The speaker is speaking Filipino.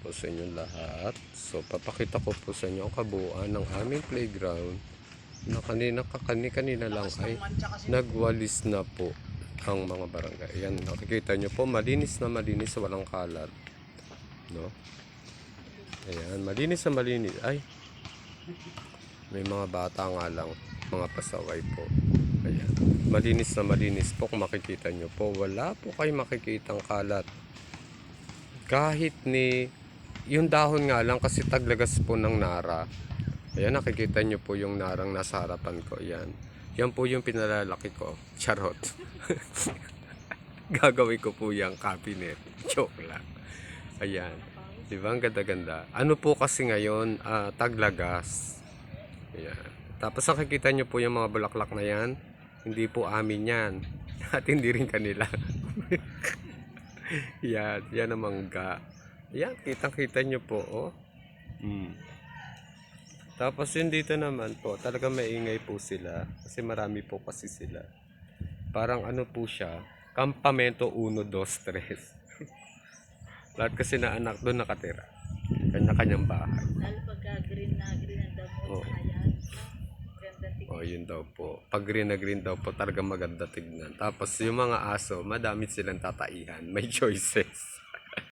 po sa inyong lahat. So, papakita ko po sa inyo ang kabuuan ng aming playground na kanina kakani-kanina lang ay nagwalis na po ang mga barangay. Ayan, nakikita nyo po, malinis na malinis, walang kalat. No? Ayan, malinis na malinis. Ay, may mga bata nga lang, mga pasaway po. Ayan, malinis na malinis po kung makikita nyo po. Wala po kayo makikitang kalat. Kahit ni, yung dahon nga lang kasi taglagas po ng nara. Ayan, nakikita nyo po yung narang nasa harapan ko. Ayan. Yan po yung pinalalaki ko. Charot. Gagawin ko po yung cabinet. Joke lang. Ayan. Di? Ang ganda-ganda. Ano po kasi ngayon, ah, taglagas. Ayan. Tapos nakikita nyo po yung mga bulaklak na yan. Hindi po amin yan. At hindi rin kanila. yan. Yan ang mangga. Yan. Kitang-kita nyo po. Oh. Mm. Tapos yun dito naman po, talaga maingay po sila. Kasi marami po kasi sila. Parang ano po siya, Campamento 1, 2, 3. Lahat kasi na anak doon nakatira. Kanya-kanyang bahay. Lalo pagka green na green ang damo sa ayan. Ganda tingnan. O, yun daw po. Pag green na green daw po, talaga maganda tignan. Tapos yung mga aso, madami silang tataihan. May choices.